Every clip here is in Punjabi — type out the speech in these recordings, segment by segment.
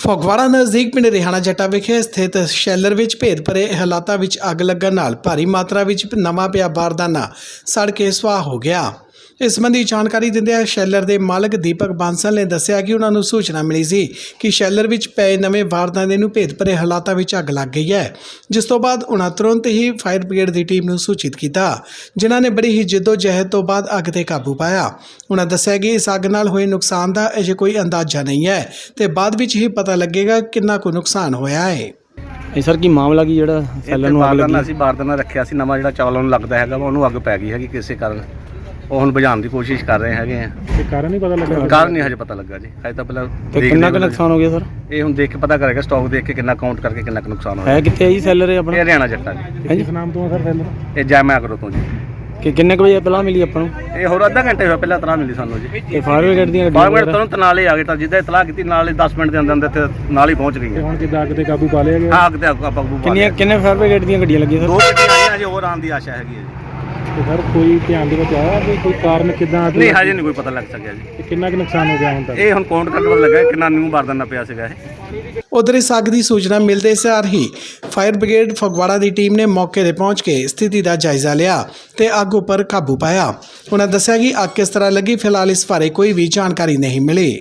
ਫਗਵਾੜਾ ਨਜ਼ਦੀਕ ਪਿੰਡ ਰਿਹਾਣਾ ਜੱਟਾ ਵਿਖੇ ਸਥਿਤ ਸ਼ੈਲਰ ਵਿੱਚ ਭੇਦ ਭਰੇ ਹਾਲਾਤਾਂ ਵਿੱਚ ਅੱਗ ਲੱਗਣ ਨਾਲ ਭਾਰੀ ਮਾਤਰਾ ਵਿੱਚ ਨਵਾਂ ਪਿਆ ਬਾਰਦਾਨਾ। ਸੜ ਕੇ ਸੁਆਹ ਹੋ ਗਿਆ। ਇਸ ਸੰਬੰਧੀ ਜਾਣਕਾਰੀ ਦਿੰਦਿਆਂ ਸ਼ੈਲਰ ਦੇ ਮਾਲਕ ਦੀਪਕ ਬਾਂਸਲ ਨੇ ਦੱਸਿਆ ਕਿ ਉਹਨਾਂ ਨੂੰ ਸੂਚਨਾ ਮਿਲੀ ਸੀ ਕਿ ਸ਼ੈਲਰ ਵਿੱਚ ਪਏ ਨਵੇਂ ਬਾਰਦਾਨੇ ਨੂੰ ਭੇਦ ਭਰੇ ਹਾਲਾਤਾਂ ਵਿੱਚ ਅੱਗ ਲੱਗ ਗਈ ਹੈ ਜਿਸ ਤੋਂ ਬਾਅਦ ਉਹਨਾਂ ਤੁਰੰਤ ਹੀ ਫਾਇਰ ਬ੍ਰਿਗੇਡ ਦੀ ਟੀਮ ਨੂੰ ਸੂਚਿਤ ਕੀਤਾ ਜਿਨ੍ਹਾਂ ਨੇ ਬੜੀ ਹੀ ਜਹਿਦ ਤੋਂ ਬਾਅਦ ਅੱਗ ਤੇ ਕਾਬੂ ਪਾਇਆ। ਉਹਨਾਂ ਦੱਸਿਆ ਕਿ ਇਸ ਅੱਗ ਨਾਲ ਹੋਏ ਨੁਕਸਾਨ ਦਾ ਅਜੇ ਕੋਈ ਅੰਦਾਜ਼ਾ ਨਹੀਂ ਹੈ ਤੇ ਬਾਅਦ ਵਿੱਚ ਹੀ ਪਤਾ ਲੱਗੇਗਾ ਕਿੰਨਾ ਕੁ ਨੁਕਸਾਨ ਹੋਇਆ ਹੈ। ਇਹ ਸਰ ਕੀ ਮਾਮਲਾ ਕੀ ਜਿਹੜਾ ਸੈਲਰ ਨੂੰ ਅੱਗ ਲੱਗੀ? ਅਸੀਂ ਬਾਰਦਾਨਾ ਰੱਖਿਆ ਸੀ ਨਵਾਂ ਜਿਹੜਾ ਚਾਵਲਾਂ ਨੂੰ ਲੱਗਦਾ ਹੈਗਾ ਵਾ, ਉਹਨੂੰ ਅੱਗ ਪੈ ਗਈ ਹੈਗੀ ਕਿਸੇ ਕਾਰਨ। ਉਹ ਹੁਣ ਬੁਝਾਉਣ ਦੀ ਕੋਸ਼ਿਸ਼ ਕਰ ਰਹੇ ਹੈਗੇ ਆ। ਤੇ ਕਾਰਨ ਨਹੀਂ ਪਤਾ ਲੱਗਾ ਕਾਰਨ ਨਹੀਂ ਹਜੇ ਪਤਾ ਲੱਗਾ ਜੀ। ਹਜੇ ਤਾਂ ਪਹਿਲਾਂ ਤੇ ਦੇਖਦੇ ਕਿੰਨਾ ਕੁ ਹਾਂ। ਨੁਕਸਾਨ ਹੋ ਗਿਆ ਸਰ? ਇਹ ਹੁਣ ਦੇਖ ਕੇ ਪਤਾ ਕਰੇਗਾ ਸਟਾਕ ਦੇਖ ਕੇ ਕਿੰਨਾ ਕਾਊਂਟ ਕਰਕੇ ਕਿੰਨਾ ਕੁ ਨੁਕਸਾਨ ਹੋਇਆ। ਹੈ ਕਿੱਥੇ ਹੈ ਜੀ ਸੈਲਰ ਇਹ ਆਪਣਾ? ਇਹ ਹਰਿਆਣਾ ਜੱਟਾ ਜੀ। ਕਿਸ ਨਾਮ ਤੋਂ ਆ ਸਰ ਸੈਲਰ ਇਹ ਜੈਮਾ ਅਗਰੋ ਤੋਂ ਜੀ। ਕਿ ਕਿੰਨੇ ਕੁ ਵਜੇ ਪਹਿਲਾਂ ਮਿਲੀ ਆਪਾਂ ਨੂੰ? ਇਹ ਹੋਰ ਅੱਧਾ ਘੰਟੇ ਹੋਇਆ ਪਹਿਲਾਂ ਇਤਲਾਹ ਮਿਲੀ ਸਾਨੂੰ ਜੀ। ਤੇ ਫਾਇਰ ਬ੍ਰਿਗੇਡ ਦੀਆਂ ਗੱਡੀਆਂ ਫਾਰਵਰਡ ਵਗੈਰਾ? ਤੁਰੰਤ ਨਾਲ ਆ ਗਏ ਤਾਂ ਜਿੱਦਾਂ ਇਤਲਾਹ ਕੀਤੀ ਨਾਲ ਹੀ 10 ਮਿੰਟ ਦੇ ਅੰਦਰ ਅੰਦਰ ਤੇ ਨਾਲ ਹੀ ਪਹੁੰਚ ਤੇ ਗਈਆਂ ਹੁਣ ਕਿੱਦਾਂ ਅੱਗ ਤੇ ਕਾਬੂ ਪਾ ਲਿਆ ਗਿਆ? ਅੱਗ ਤੇ ਆਪਾਂ ਕਾਬੂ ਪਾ ਕਿੰਨੀਆਂ ਲਿਆ। ਕਿੰਨੇ ਫਾਇਰ ਬ੍ਰਿਗੇਡ ਦੀਆਂ ਗੱਡੀਆਂ ਲੱਗੀਆਂ ਦੋ ਸਰ ਗੱਡੀਆਂ ਆਈਆਂ ਹਜੇ ਹੋਰ ਆਉਣ ਦੀ ਆਸ਼ਾ ਹੈਗੀ ਹੈ ਜੀ। ਤੇ ਸਰ ਕੋਈ ਧਿਆਨ ਦੇ ਵਿੱਚ ਆਇਆ ਵੀ ਕੋਈ ਕਾਰਨ ਕਿੱਦਾਂ ਅੱਗ ਨਹੀਂ? ਹਜੇ ਨਹੀਂ ਕੋਈ ਪਤਾ ਲੱਗ ਸਕਿਆ ਜੀ। ਤੇ ਕਿੰਨਾ ਕੁ ਨੁਕਸਾਨ ਹੋ ਗਿਆ ਹੁਣ ਤੱਕ? ਇਹ ਹੁਣ ਕਾਊਂਟ ਕਰਕੇ ਪਤਾ ਲੱਗਾ ਕਿੰਨਾ ਨਿਊ ਬਾਰਦਾਨਾ ਪਿਆ ਸੀਗਾ ਇਹ। ਉਧਰ ਇਸ ਅੱਗ ਦੀ ਸੂਚਨਾ ਮਿਲਦੇ ਸਾਰ ਹੀ ਫਾਇਰ ਬ੍ਰਿਗੇਡ ਫਗਵਾੜਾ ਦੀ ਟੀਮ ਨੇ ਮੌਕੇ ਤੇ ਪਹੁੰਚ ਕੇ ਸਥਿਤੀ ਦਾ ਜਾਇਜ਼ਾ ਲਿਆ ਤੇ ਅੱਗ ਉੱਪਰ ਕਾਬੂ ਪਾਇਆ। ਉਹਨਾਂ ਦੱਸਿਆ ਕਿ ਅੱਗ ਕਿਸ ਤਰ੍ਹਾਂ ਲੱਗੀ ਫਿਲਹਾਲ ਇਸ ਬਾਰੇ ਕੋਈ ਵੀ ਜਾਣਕਾਰੀ ਨਹੀਂ ਮਿਲੀ।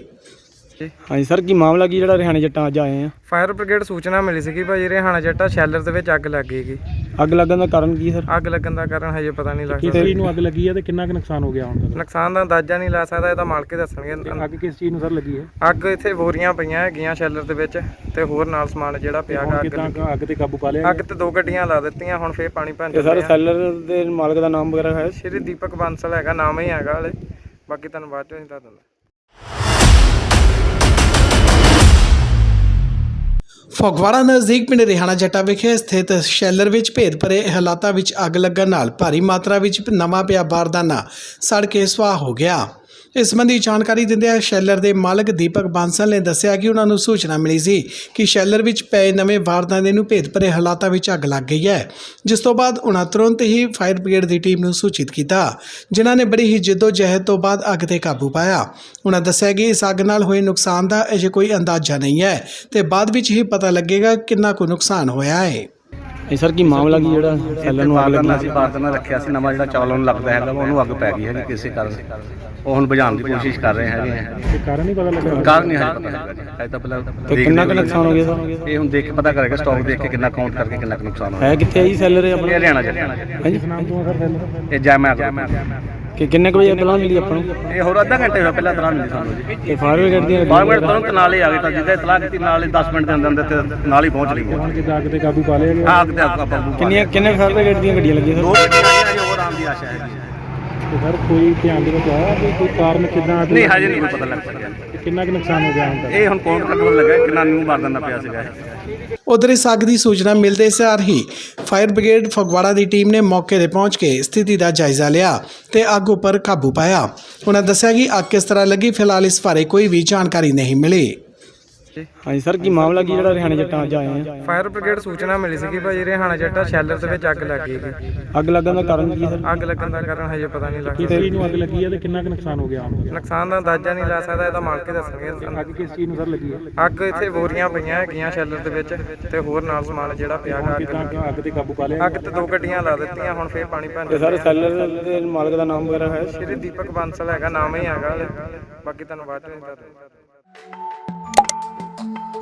ਹਾਂਜੀ ਸਰ ਕੀ ਮਾਮਲਾ ਕੀ ਜਿਹੜਾ ਰਿਹਾਣੇ ਜੱਟਾਂ ਅੱਜ ਆਏ ਆ? ਫਾਇਰ ਬ੍ਰਿਗੇਡ ਸੂਚਨਾ ਮਿਲੀ ਸੀ ਕਿ ਭਾਈ ਰਿਹਾਣਾ ਜੱਟਾ ਸ਼ੈਲਰ ਦੇ ਵਿੱਚ ਅੱਗ ਲੱਗ ਗਈ। ਅੱਗ ਲੱਗਣ ਦਾ ਕਾਰਨ ਕੀ ਸਰ? ਅੱਗ ਲੱਗਣ ਦਾ ਕਾਰਨ ਹਜੇ ਪਤਾ ਨਹੀਂ ਕਿਸ ਲੱਗਦਾ ਚੀਜ਼ ਨੂੰ ਅੱਗ ਲੱਗੀ ਹੈ ਤੇ ਕਿੰਨਾ ਕੁ ਨੁਕਸਾਨ ਹੋ ਗਿਆ ਹੁਣ ਤੱਕ? ਨੁਕਸਾਨ ਦਾ ਅੰਦਾਜ਼ਾ ਨਹੀਂ ਲਾ ਸਕਦਾ ਇਹ ਤਾਂ ਮਾਲਕ ਹੀ ਤੇ ਦੱਸਣਗੇ ਅੱਗ ਕਿਸ ਚੀਜ਼ ਨੂੰ ਸਰ ਲੱਗੀ ਹੈ? ਅੱਗ ਇੱਥੇ ਬੋਰੀਆਂ ਪਈਆਂ ਹੈਗੀਆਂ ਸ਼ੈਲਰ ਦੇ ਵਿੱਚ ਤੇ ਹੋਰ ਨਾਲ ਸਮਾਨ ਜਿਹੜਾ ਪਿਆ ਹੁਣ ਗਾ ਕਿੱਦਾਂ ਅੱਗ ਅੱਗ ਤੇ ਕਾਬੂ ਪਾ ਲਿਆ ਅੱਗ ਤੇ ਦੋ ਗੱਡੀਆਂ ਲਾ ਦਿੱਤੀਆਂ ਹੁਣ ਫੇਰ ਪਾਣੀ ਭੰਨ ਤੇ ਸਰ ਸੈਲਰ ਦੇ ਮਾਲਕ ਦਾ ਨਾਮ ਵਗੈਰਾ ਹੈ? ਸ਼੍ਰੀ ਦੀਪਕ ਬਾਂਸਲ ਹੈਗਾ ਨਾਮ ਹੀ ਹੈਗਾ ਹਲੇ। ਬਾਕੀ ਤੁਹਾਨੂੰ ਬਾਅਦ ਚੋਂ ਹੀ ਦੱਸ ਦਿੰਦਾ। ਫਗਵਾੜਾ ਨਜ਼ਦੀਕ ਪਿੰਡ ਰਿਹਾਣਾ ਜੱਟਾ ਵਿਖੇ ਸਥਿਤ ਸ਼ੈਲਰ ਵਿੱਚ ਭੇਦ ਭਰੇ ਹਾਲਾਤਾਂ ਵਿੱਚ ਅੱਗ ਲੱਗਣ ਨਾਲ ਭਾਰੀ ਮਾਤਰਾ ਵਿੱਚ ਨਵਾਂ ਪਿਆ ਬਾਰਦਾਨਾ ਸੜ ਕੇ ਸੁਆਹ ਹੋ ਗਿਆ। ਇਸ ਸੰਬੰਧੀ ਜਾਣਕਾਰੀ ਦਿੰਦਿਆਂ ਸ਼ੈਲਰ ਦੇ ਮਾਲਕ ਦੀਪਕ ਬਾਂਸਲ ਨੇ ਦੱਸਿਆ ਕਿ ਉਹਨਾਂ ਨੂੰ ਸੂਚਨਾ ਮਿਲੀ ਸੀ ਕਿ ਸ਼ੈਲਰ ਵਿੱਚ ਪਏ ਨਵੇਂ ਬਾਰਦਾਨੇ ਨੂੰ ਭੇਦ ਭਰੇ ਹਾਲਾਤਾਂ ਵਿੱਚ ਅੱਗ ਲੱਗ ਗਈ ਹੈ, ਜਿਸ ਤੋਂ ਬਾਅਦ ਉਹਨਾਂ ਤੁਰੰਤ ਹੀ ਫਾਇਰ ਬ੍ਰਿਗੇਡ ਦੀ ਟੀਮ ਨੂੰ ਸੂਚਿਤ ਕੀਤਾ, ਜਿਨ੍ਹਾਂ ਨੇ ਬੜੀ ਹੀ ਜਿੱਦੋ ਜਹਿਦ ਤੋਂ ਬਾਅਦ ਅੱਗ ਤੇ ਕਾਬੂ ਪਾਇਆ। ਉਹਨਾਂ ਦੱਸਿਆ ਕਿ ਇਸ ਅੱਗ ਨਾਲ ਹੋਏ ਨੁਕਸਾਨ ਦਾ ਅਜੇ ਕੋਈ ਅੰਦਾਜ਼ਾ ਨਹੀਂ ਹੈ ਤੇ ਬਾਅਦ ਵਿੱਚ ਹੀ ਪਤਾ ਲੱਗੇਗਾ ਕਿੰਨਾ ਕੁ ਨੁਕਸਾਨ ਹੋਇਆ ਹੈ। ਇਹ ਸਰ ਕੀ ਮਾਮਲਾ ਕੀ ਜਿਹੜਾ ਸੈਲਰ ਨੂੰ ਅੱਗ ਲੱਗੀ? ਅਸੀਂ ਬਾਰਦਾਨਾ ਰੱਖਿਆ ਸੀ ਨਵਾਂ ਜਿਹੜਾ ਚਾਵਲਾਂ ਨੂੰ ਲੱਗਦਾ ਹੈਗਾ ਵਾ, ਉਹਨੂੰ ਅੱਗ ਪੈ ਗਈ ਹੈਗੀ ਕਿਸੇ ਕਾਰਨ। ਉਹ ਹੁਣ ਬੁਝਾਉਣ ਦੀ ਕੋਸ਼ਿਸ਼ ਕਰ ਰਹੇ ਹੈਗੇ ਆ। ਤੇ ਕਾਰਨ ਨਹੀਂ ਪਤਾ ਲੱਗਾ ਕਾਰਨ ਨਹੀਂ ਹਜੇ ਪਤਾ ਲੱਗਾ ਜੀ। ਹਜੇ ਤਾਂ ਪਹਿਲਾਂ ਤੇ ਦੇਖਦੇ ਕਿੰਨਾ ਕੁ ਹਾਂ। ਨੁਕਸਾਨ ਹੋ ਗਿਆ ਸਰ? ਇਹ ਹੁਣ ਦੇਖ ਕੇ ਪਤਾ ਕਰੇਗਾ ਸਟਾਕ ਦੇਖ ਕੇ ਕਿੰਨਾ ਕਾਊਂਟ ਕਰਕੇ ਕਿੰਨਾ ਕੁ ਨੁਕਸਾਨ ਹੋਇਆ। ਹੈ ਕਿੱਥੇ ਹੈ ਜੀ ਸੈਲਰ ਇਹ ਇਹ ਆਪਣਾ ਹਰਿਆਣਾ ਜੱਟਾ ਹੈ ਜੀ ਕਿਸ ਨਾਮ ਤੋਂ ਆ ਸਰ ਸੈਲਰ? ਇਹ ਜੈਮਾ ਅਗਰੋ ਕਿ ਕਿੰਨੇ ਕੁ ਵਜੇ ਪਹਿਲਾਂ ਮਿਲੀ ਆਪਾਂ ਨੂੰ? ਇਹ ਹੋਰ ਅੱਧਾ ਘੰਟੇ ਹੋਇਆ ਪਹਿਲਾਂ ਇਤਲਾਹ ਮਿਲੀ ਸਾਨੂੰ ਜੀ। ਤੇ ਫਾਇਰ ਬ੍ਰਿਗੇਡ ਦੀਆਂ ਵਗੈਰਾ? ਤੁਰੰਤ ਨਾਲ ਹੀ ਆ ਗਏ ਤਾਂ ਜਿੱਦਾਂ ਇਤਲਾਹ ਕੀਤੀ ਨਾਲ ਹੀ 10 ਮਿੰਟ ਦੇ ਅੰਦਰ ਅੰਦਰ ਤੇ ਨਾਲ ਹੀ ਪਹੁੰਚ ਗਈਆਂ ਹੁਣ ਕਿੱਦਾਂ ਅੱਗ ਤੇ ਕਾਬੂ ਪਾ ਲਿਆ ਗਿਆ। ਅੱਗ ਤੇ ਆਪਾਂ ਕਾਬੂ ਕਿੰਨੀਆਂ। ਕਿੰਨੇ ਫਾਇਰ ਬ੍ਰਿਗੇਡ ਦੀਆਂ ਗੱਡੀਆਂ ਲੱਗੀਆਂ ਦੋ ਸਰ ਗੱਡੀਆਂ ਆਈਆਂ ਹਜੇ ਹੋਰ ਆਉਣ ਦੀ ਆਸ਼ਾ ਹੈ ਸਰ ਕੋਈ ਧਿਆਨ ਦੇ ਵਿੱਚ ਆਇਆ ਵੀ ਕੋਈ ਕਾਰਨ ਕਿੱਦਾਂ ਅੱਗ ਨਹੀਂ ਲੱਗੀ? ਹਜੇ ਨਹੀਂ ਕੋਈ ਪਤਾ ਲੱਗ ਸਕਿਆ। ਤੇ ਕਿੰਨਾ ਕੁ ਨੁਕਸਾਨ ਹੋ ਗਿਆ ਹੁਣ ਤੱਕ? ਇਹ ਹੁਣ ਕਾਊਂਟ ਕਰਕੇ ਪਤਾ ਲੱਗਾ ਕਿੰਨਾ ਨਿਊ ਬਾਰਦਾਨਾ ਪਿਆ ਸੀਗਾ ਇਹ। ਉਧਰ ਇਸ ਅੱਗ ਦੀ ਸੂਚਨਾ ਮਿਲਦੇ ਸਾਰ ਹੀ ਫਾਇਰ ਬ੍ਰਿਗੇਡ ਫਗਵਾੜਾ ਦੀ ਟੀਮ ਨੇ ਮੌਕੇ ਤੇ ਪਹੁੰਚ ਕੇ ਸਥਿਤੀ ਦਾ ਜਾਇਜ਼ਾ ਲਿਆ ਤੇ ਅੱਗ ਉੱਪਰ ਕਾਬੂ ਪਾਇਆ। ਉਹਨਾਂ ਦੱਸਿਆ ਕਿ ਅੱਗ ਕਿਸ ਤਰ੍ਹਾਂ ਲੱਗੀ ਫਿਲਹਾਲ ਇਸ ਬਾਰੇ ਕੋਈ ਵੀ ਜਾਣਕਾਰੀ ਨਹੀਂ ਮਿਲੀ। ਹਾਂਜੀ ਸਰ ਕੀ ਮਾਮਲਾ ਕੀ ਜਿਹੜਾ ਰਿਹਾਣੇ ਜੱਟਾਂ ਅੱਜ ਆਏ ਆ? ਫਾਇਰ ਬ੍ਰਿਗੇਡ ਸੂਚਨਾ ਮਿਲੀ ਸੀ ਕਿ ਭਾਈ ਰਿਹਾਣਾ ਜੱਟਾ ਸ਼ੈਲਰ ਦੇ ਵਿੱਚ ਅੱਗ ਲੱਗ ਗਈ। ਅੱਗ ਲੱਗਣ ਦਾ ਕਾਰਨ ਕੀ ਸਰ? ਅੱਗ ਲੱਗਣ ਦਾ ਕਾਰਨ ਹਜੇ ਪਤਾ ਨਹੀਂ ਕਿਸ ਲੱਗਦਾ। ਚੀਜ਼ ਨੂੰ ਅੱਗ ਲੱਗੀ ਹੈ ਤੇ ਕਿੰਨਾ ਕੁ ਨੁਕਸਾਨ ਹੋ ਗਿਆ ਹੁਣ ਤੱਕ ਨੁਕਸਾਨ ਦਾ ਅੰਦਾਜ਼ਾ ਨਹੀਂ ਲਾ ਸਕਦਾ ਇਹ ਤਾਂ ਮਾਲਕ ਹੀ ਦੱਸਣਗੇ। ਅੱਗ ਕਿਸ ਚੀਜ਼ ਨੂੰ ਸਰ ਲੱਗੀ ਹੈ? ਅੱਗ ਇੱਥੇ ਬੋਰੀਆਂ ਪਈਆਂ ਹੈਗੀਆਂ ਸ਼ੈਲਰ ਦੇ ਵਿੱਚ ਤੇ ਹੋਰ ਨਾਲ ਸਮਾਨ ਜਿਹੜਾ ਪਿਆ ਗਾ ਅੱਗ ਅੱਗ ਤੇ ਕਾਬੂ ਪਾ ਲਿਆ? ਅੱਗ ਤੇ ਦੋ ਗੱਡੀਆਂ ਲਾ ਦਿੱਤੀਆਂ ਹੁਣ ਫੇਰ ਪਾਣੀ ਭੰਨ ਤੇ ਸਰ ਸੈਲਰ ਦੇ ਮਾਲਕ ਦਾ ਨਾਮ ਵਗੈਰਾ ਹੈ? ਸ਼੍ਰੀ ਦੀਪਕ ਬਾਂਸਲ ਹੈਗਾ ਨਾਮ ਹੀ ਹੈਗਾ ਬਾਕੀ ਤੁਹਾਨੂੰ ਬਾਅਦ ਚੋਂ ਹੀ ਦੱਸ ਦਿੰਦਾ Música